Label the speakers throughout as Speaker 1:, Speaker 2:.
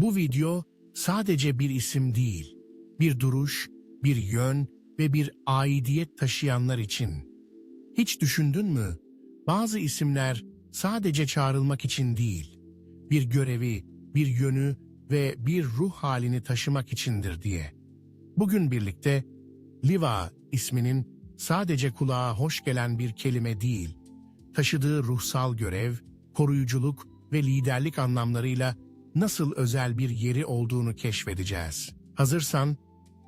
Speaker 1: Bu video sadece bir isim değil, bir duruş, bir yön ve bir aidiyet taşıyanlar için. Hiç düşündün mü? Bazı isimler sadece çağrılmak için değil, bir görevi, bir yönü ve bir ruh halini taşımak içindir diye. Bugün birlikte Liva isminin sadece kulağa hoş gelen bir kelime değil, taşıdığı ruhsal görev, koruyuculuk ve liderlik anlamlarıyla nasıl özel bir yeri olduğunu keşfedeceğiz. Hazırsan,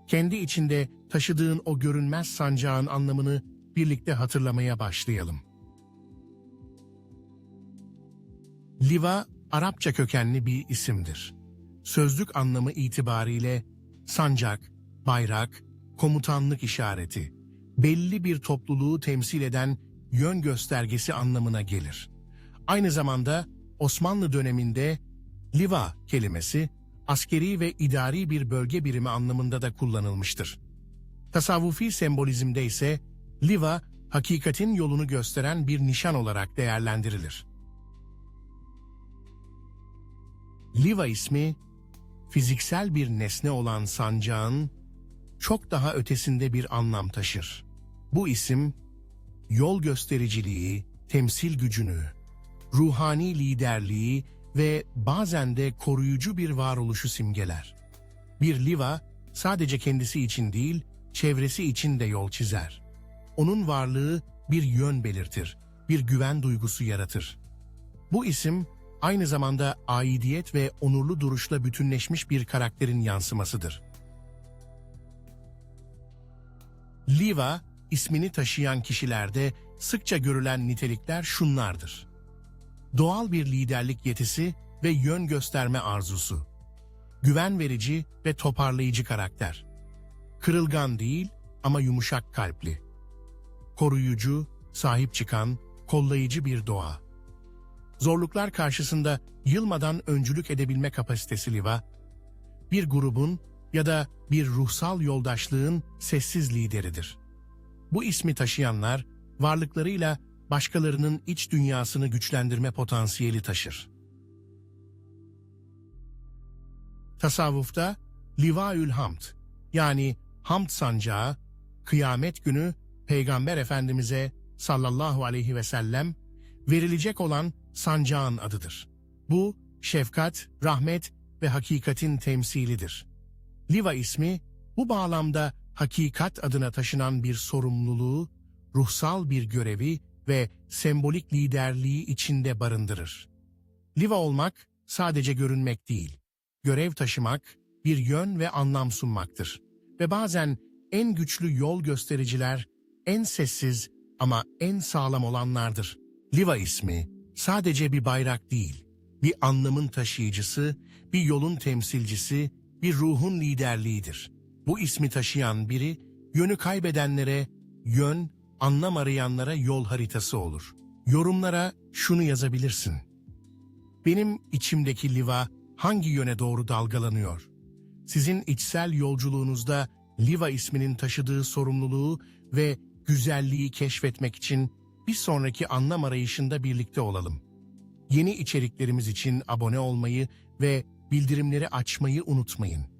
Speaker 1: kendi içinde taşıdığın o görünmez sancağın anlamını birlikte hatırlamaya başlayalım. Liva, Arapça kökenli bir isimdir. Sözlük anlamı itibariyle sancak, bayrak, komutanlık işareti, belli bir topluluğu temsil eden yön göstergesi anlamına gelir. Aynı zamanda Osmanlı döneminde liva kelimesi askeri ve idari bir bölge birimi anlamında da kullanılmıştır. Tasavvufi sembolizmde ise liva hakikatin yolunu gösteren bir nişan olarak değerlendirilir. Liva ismi fiziksel bir nesne olan sancağın çok daha ötesinde bir anlam taşır. Bu isim yol göstericiliği, temsil gücünü, ruhani liderliği ve bazen de koruyucu bir varoluşu simgeler. Bir liva sadece kendisi için değil, çevresi için de yol çizer. Onun varlığı bir yön belirtir, bir güven duygusu yaratır. Bu isim aynı zamanda aidiyet ve onurlu duruşla bütünleşmiş bir karakterin yansımasıdır. Liva, ismini taşıyan kişilerde sıkça görülen nitelikler şunlardır. Doğal bir liderlik yetisi ve yön gösterme arzusu. Güven verici ve toparlayıcı karakter. Kırılgan değil ama yumuşak kalpli. Koruyucu, sahip çıkan, kollayıcı bir doğa. Zorluklar karşısında yılmadan öncülük edebilme kapasitesi Liva, bir grubun ya da bir ruhsal yoldaşlığın sessiz lideridir. Bu ismi taşıyanlar, varlıklarıyla başkalarının iç dünyasını güçlendirme potansiyeli taşır. Tasavvufta Livaül Hamd yani Hamd sancağı, kıyamet günü Peygamber Efendimiz'e sallallahu aleyhi ve sellem verilecek olan sancağın adıdır. Bu, şefkat, rahmet ve hakikatin temsilidir. Liva ismi, bu bağlamda hakikat adına taşınan bir sorumluluğu, ruhsal bir görevi ve sembolik liderliği içinde barındırır. Liva olmak sadece görünmek değil, görev taşımak, bir yön ve anlam sunmaktır. Ve bazen en güçlü yol göstericiler, en sessiz ama en sağlam olanlardır. Liva ismi sadece bir bayrak değil, bir anlamın taşıyıcısı, bir yolun temsilcisi, bir ruhun liderliğidir. Bu ismi taşıyan biri, yönü kaybedenlere, yön, anlam arayanlara yol haritası olur. Yorumlara şunu yazabilirsin. Benim içimdeki liva hangi yöne doğru dalgalanıyor? Sizin içsel yolculuğunuzda Liva isminin taşıdığı sorumluluğu ve güzelliği keşfetmek için bir sonraki anlam arayışında birlikte olalım. Yeni içeriklerimiz için abone olmayı ve bildirimleri açmayı unutmayın.